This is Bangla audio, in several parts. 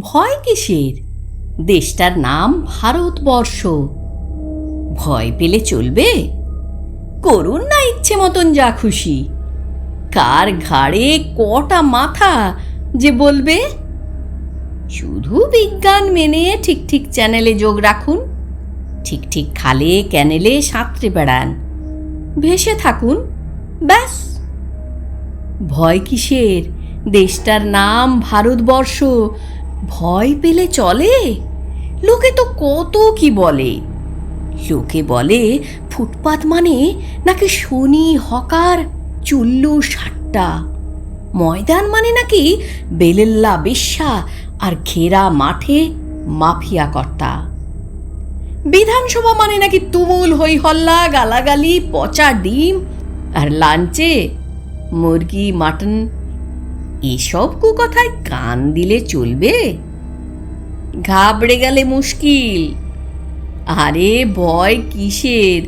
ভয় কিসের? দেশটার নাম ভারতবর্ষ। ভয় পেলে চলবে? করুন না ইচ্ছে মতন যা খুশি। কার ঘাড়ে কটা মাথা যে বলবে? শুধু বিজ্ঞান মেনে ঠিক ঠিক চ্যানেলে যোগ রাখুন। ঠিক ঠিক খালে, ক্যানেলে সাঁতরে বেড়ান। ভেসে থাকুন, ব্যাস। ভয় কিসের? দেশটার নাম ভারতবর্ষ। ভয় পেলে চলে? লোকে তো কত কি বলে। লোকে বলে, ফুটপাত মানে নাকি শনি, হকার, চুল্লু, সাট্টা। ময়দান মানে নাকি বেলেল্লা, বেশ্যা আর ঘেরা মাঠে মাফিয়া কর্তা বিধানসভা মানে নাকি তুমুল হই হল্লা গালাগালি, পচা ডিম আর লাঞ্চে মুরগি, মাটন এসব কুকথায় কান দিলে চলবে? ঘাবড়ে গেলে মুশকিল। আরে ভয় কিসের?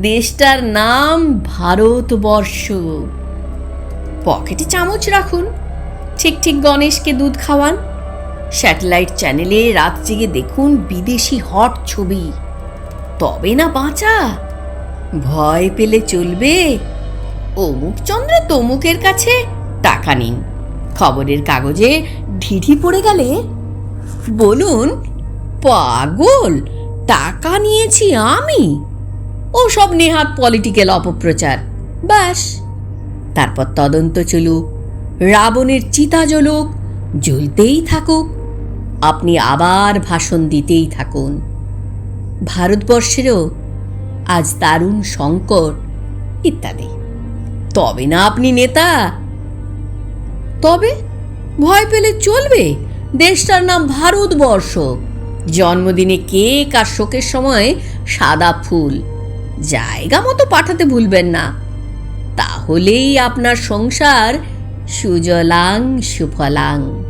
দেশটার নাম ভারতবর্ষ। পকেটে চামচ রাখুন। ঠিক ঠিক গণেশকে দুধ খাওয়ান। স্যাটেলাইট চ্যানেলে রাত জেগে দেখুন বিদেশি হট ছবি। তবে না বাঁচা। ভয় পেলে চলবে। অমুক চন্দ্র তমুকের কাছে টাকা নিন। খবরের কাগজে ঢিঢি পড়ে গেলে? বলুন, পাগল, টাকা নিয়েছি আমি। ও সব নেহাত পলিটিক্যাল অপপ্রচার, ব্যাস। তারপর তদন্ত চলুক, রাবণের চিতা জ্বলুক, জ্বলতেই থাকুক, আপনি আবার ভাষণ দিতেই থাকুন। ভারতবর্ষেরও আজ দারুণ সংকট, ইত্যাদি। তবে না আপনি নেতা তবে ভয় পেলে চলবে। দেশটার নাম ভারতবর্ষ। জন্মদিনে কেক আর শোকের সময় সাদা ফুল। জায়গা মতো পাঠাতে ভুলবেন না। তাহলেই আপনার সংসার সুজলাং সুফলাং।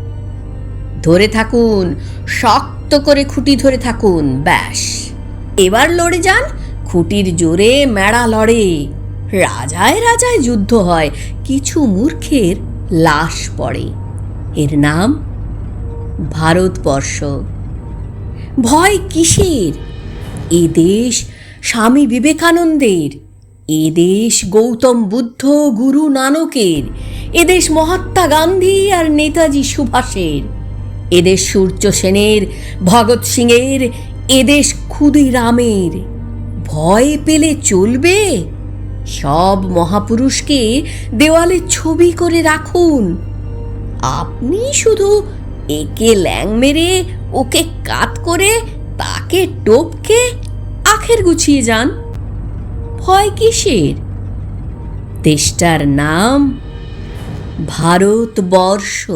ধরে থাকুন, শক্ত করে খুঁটি ধরে থাকুন, ব্যাস। এবার লড়ে যান, খুঁটির জোরে মেড়া লড়ে। রাজায় রাজায় যুদ্ধ হয়, কিছু মূর্খের লাশ পড়ে। এর নাম ভারতবর্ষ। ভয় কিসের? এ দেশ স্বামী বিবেকানন্দের। এ দেশ গৌতম বুদ্ধ গুরু নানকের। এদেশ মহাত্মা গান্ধী আর নেতাজি সুভাষের। এদেশ সূর্য সেনের, ভগৎ সিংয়ের। এদেশ ক্ষুদিরামের। ভয় পেলে চলবে? সব মহাপুরুষকে দেওয়ালে ছবি করে রাখুন। আপনি শুধু একে ল্যাং মেরে ওকে কাত করে তাকে টপকে আখের গুছিয়ে যান। ভয় কিসের? দেশটার নাম ভারতবর্ষ।